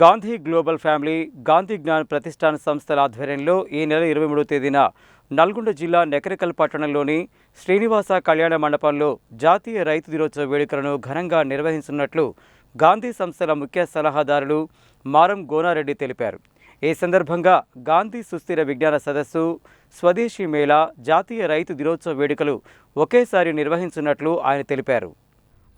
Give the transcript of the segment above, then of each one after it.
Gandhi global family Gandhi Gyan Pratishthana సంస్థల ఆధ్వర్యంలో ఈ నెల ఇరవై మూడవ తేదీన నల్గొండ జిల్లా నెకరికల్ పట్టణంలోని శ్రీనివాస కళ్యాణ మండపంలో జాతీయ రైతు దినోత్సవ వేడుకలను ఘనంగా నిర్వహిస్తున్నట్లు గాంధీ సంస్థల ముఖ్య సలహాదారులు మారం గోనారెడ్డి తెలిపారు. ఈ సందర్భంగా గాంధీ సుస్థిర విజ్ఞాన సదస్సు స్వదేశీ మేళా జాతీయ రైతు దినోత్సవ వేడుకలు ఒకేసారి నిర్వహించున్నట్లు ఆయన తెలిపారు.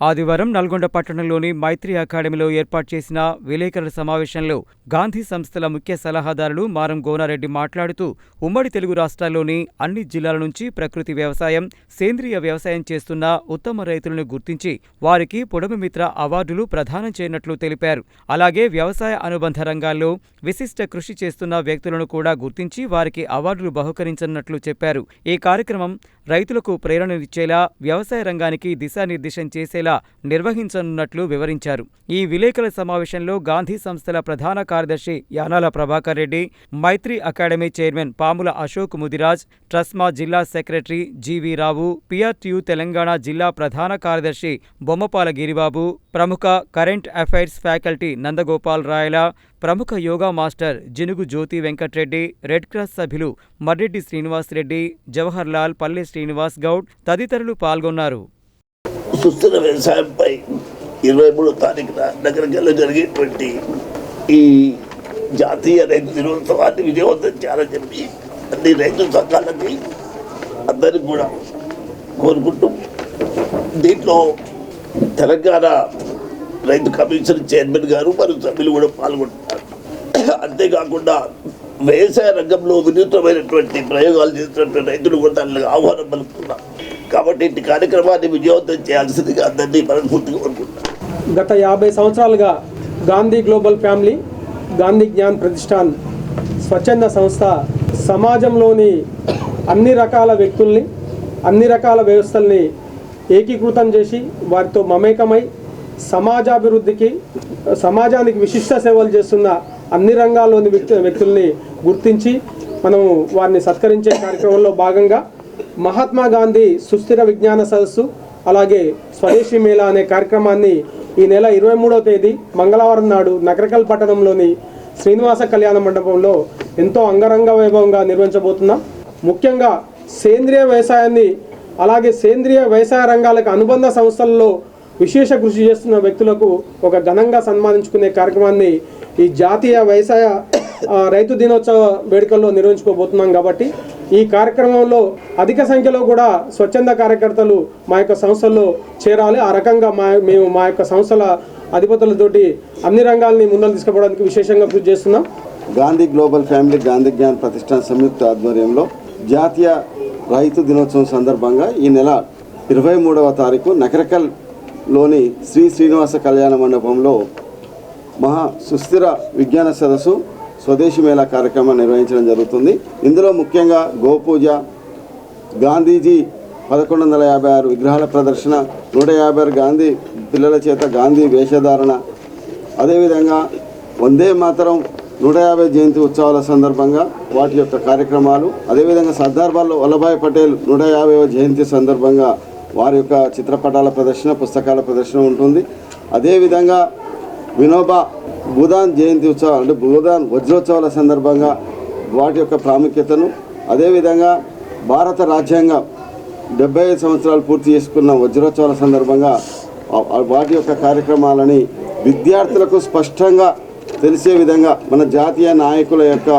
ఆదివారం నల్గొండ పట్టణంలోని మైత్రి అకాడమీలో ఏర్పాటు చేసిన విలేకరుల సమావేశంలో గాంధీ సంస్థల ముఖ్య సలహాదారులు మారం గోనారెడ్డి మాట్లాడుతూ ఉమ్మడి తెలుగు రాష్ట్రాల్లోని అన్ని జిల్లాల నుంచి ప్రకృతి వ్యవసాయం సేంద్రియ వ్యవసాయం చేస్తున్న ఉత్తమ రైతులను గుర్తించి వారికి పొడమిమిత్ర అవార్డులు ప్రదానం చేయనట్లు తెలిపారు. అలాగే వ్యవసాయ అనుబంధ రంగాల్లో విశిష్ట కృషి చేస్తున్న వ్యక్తులను కూడా గుర్తించి వారికి అవార్డులు బహుకరించనున్నట్లు చెప్పారు. ఈ కార్యక్రమం రైతులకు ప్రేరణనిచ్చేలా వ్యవసాయ రంగానికి దిశానిర్దేశం చేసేలా నిర్వహించనున్నట్లు వివరించారు. ఈ విలేకరుల సమావేశంలో గాంధీ సంస్థల ప్రధాన కార్యదర్శి యానాల ప్రభాకర్ రెడ్డి మైత్రి అకాడమీ చైర్మన్ పాముల అశోక్ ముదిరాజ్ ట్రస్మా జిల్లా secretary GV Rao PRTU Telangana జిల్లా ప్రధాన కార్యదర్శి బొమ్మపాల గిరిబాబు ప్రముఖ current affairs faculty Nandagopal Rayala ప్రముఖ yoga master Jinugu Jyothi Venkatreddy red cross సభ్యులు మర్రెడ్డి శ్రీనివాస్ రెడ్డి జవహర్ లాల్ పల్లె శ్రీనివాస్ గౌడ్ తదితరులు పాల్గొన్నారు. సుస్థిర వ్యవసాయంపై ఇరవై మూడో తారీఖున నగరకెళ్ళ జరిగేటువంటి ఈ జాతీయ రైతు దినోత్సవాన్ని విజయవంతం చేయాలని చెప్పి అన్ని రైతు సంఘాలకి అందరికి కూడా కోరుకుంటూ దీంట్లో తెలంగాణ రైతు కమిషన్ చైర్మన్ గారు మరియు సభ్యులు కూడా పాల్గొంటున్నారు. అంతేకాకుండా వ్యవసాయ రంగంలో వినూత్నమైనటువంటి ప్రయోగాలు చేసినటువంటి రైతులు కూడా దానికి ఆహ్వానం పలుకుతున్నారు. కాబట్టి ఇట్టి కార్యక్రమాన్ని విజయవంతం చేయాల్సిందిగా అందరినీ మనస్ఫూర్తిగా కోరుకుంటున్నాను. గత యాభై సంవత్సరాలుగా గాంధీ గ్లోబల్ ఫ్యామిలీ గాంధీ జ్ఞాన్ ప్రతిష్టాన్ స్వచ్ఛంద సంస్థ సమాజంలోని అన్ని రకాల వ్యక్తుల్ని అన్ని రకాల వ్యవస్థల్ని ఏకీకృతం చేసి వారితో మమేకమై సమాజాభివృద్ధికి సమాజానికి విశిష్ట సేవలు చేస్తున్న అన్ని రంగాల్లోని వ్యక్తి వ్యక్తుల్ని గుర్తించి మనం వారిని సత్కరించే కార్యక్రమంలో భాగంగా మహాత్మా గాంధీ సుస్థిర విజ్ఞాన సదస్సు అలాగే స్వదేశీ మేళా అనే కార్యక్రమాన్ని ఈ నెల ఇరవై మూడవ తేదీ మంగళవారం నాడు నగరకల్ పట్టణంలోని శ్రీనివాస కళ్యాణ మండపంలో ఎంతో అంగరంగ వైభవంగా నిర్వహించబోతున్నాం ముఖ్యంగా సేంద్రియ వ్యవసాయాన్ని అలాగే సేంద్రియ వ్యవసాయ రంగాలకు అనుబంధ సంస్థల్లో విశేష కృషి చేస్తున్న వ్యక్తులకు ఒక ఘనంగా సన్మానించుకునే కార్యక్రమాన్ని ఈ జాతీయ వ్యవసాయ రైతు దినోత్సవ వేడుకల్లో నిర్వహించుకోబోతున్నాం కాబట్టి ఈ కార్యక్రమంలో అధిక సంఖ్యలో కూడా స్వచ్ఛంద కార్యకర్తలు మా యొక్క సంస్థల్లో చేరాలి. ఆ రకంగా మా మేము మా యొక్క సంస్థల అధిపతులతోటి అన్ని రంగాల్ని ముందలు తీసుకుపోవడానికి విశేషంగా కృషి చేస్తున్నాం. గాంధీ గ్లోబల్ ఫ్యామిలీ గాంధీ జ్ఞాన్ ప్రతిష్టాన సంయుక్త ఆధ్వర్యంలో జాతీయ రైతు దినోత్సవం సందర్భంగా ఈ నెల ఇరవై మూడవ తారీఖు నకరకల్లోని శ్రీ శ్రీనివాస కళ్యాణ మండపంలో మహా సుస్థిర విజ్ఞాన సదస్సు స్వదేశీ మేళా కార్యక్రమం నిర్వహించడం జరుగుతుంది. ఇందులో ముఖ్యంగా గోపూజ గాంధీజీ పదకొండు వందల యాభై ఆరు విగ్రహాల ప్రదర్శన నూట యాభై ఆరు గాంధీ పిల్లల చేత గాంధీ వేషధారణ. అదేవిధంగా వందే మాతరం నూట యాభై జయంతి ఉత్సవాల సందర్భంగా వాటి యొక్క కార్యక్రమాలు అదేవిధంగా సర్దార్ వల్ల- వల్లభాయ్ పటేల్ నూట యాభైవ జయంతి సందర్భంగా వారి యొక్క చిత్రపటాల ప్రదర్శన పుస్తకాల ప్రదర్శన ఉంటుంది. అదేవిధంగా వినోబా భూదాన్ జయంతి ఉత్సవాలు అంటే భూదాన్ వజ్రోత్సవాల సందర్భంగా వాటి యొక్క ప్రాముఖ్యతను అదేవిధంగా భారత రాజ్యాంగం డెబ్బై ఐదు సంవత్సరాలు పూర్తి చేసుకున్న వజ్రోత్సవాల సందర్భంగా వాటి యొక్క కార్యక్రమాలని విద్యార్థులకు స్పష్టంగా తెలిసే విధంగా మన జాతీయ నాయకుల యొక్క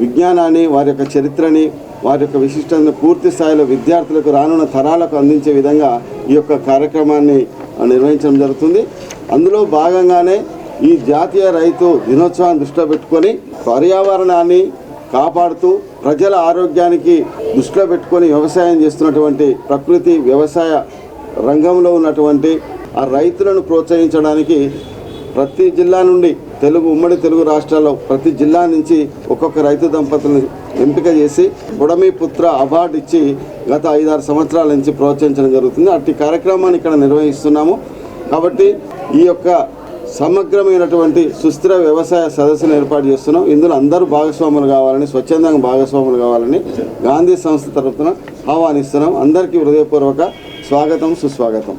విజ్ఞానాన్ని వారి యొక్క చరిత్రని వారి యొక్క విశిష్టతను పూర్తి స్థాయిలో విద్యార్థులకు రానున్న తరాలకు అందించే విధంగా ఈ యొక్క కార్యక్రమాన్ని నిర్వహించడం జరుగుతుంది. అందులో భాగంగానే ఈ జాతీయ రైతు దినోత్సవాన్ని దృష్టిలో పెట్టుకొని పర్యావరణాన్ని కాపాడుతూ ప్రజల ఆరోగ్యానికి దృష్టిలో పెట్టుకొని వ్యవసాయం చేస్తున్నటువంటి ప్రకృతి వ్యవసాయ రంగంలో ఉన్నటువంటి ఆ రైతులను ప్రోత్సహించడానికి ప్రతి జిల్లా నుండి తెలుగు ఉమ్మడి తెలుగు రాష్ట్రాల్లో ప్రతి జిల్లా నుంచి ఒక్కొక్క రైతు దంపతులను ఎంపిక చేసి బుడమి పుత్ర అవార్డు ఇచ్చి గత ఐదారు సంవత్సరాల నుంచి ప్రోత్సహించడం జరుగుతుంది. అట్టి కార్యక్రమాన్ని ఇక్కడ నిర్వహిస్తున్నాము. కాబట్టి ఈ యొక్క సమగ్రమైనటువంటి సుస్థిర వ్యవసాయ సదస్సును ఏర్పాటు చేస్తున్నాం. ఇందులో అందరూ భాగస్వాములు కావాలని స్వచ్ఛందంగా భాగస్వాములు కావాలని గాంధీ సంస్థ తరఫున ఆహ్వానిస్తున్నాం. అందరికీ హృదయపూర్వక స్వాగతం సుస్వాగతం.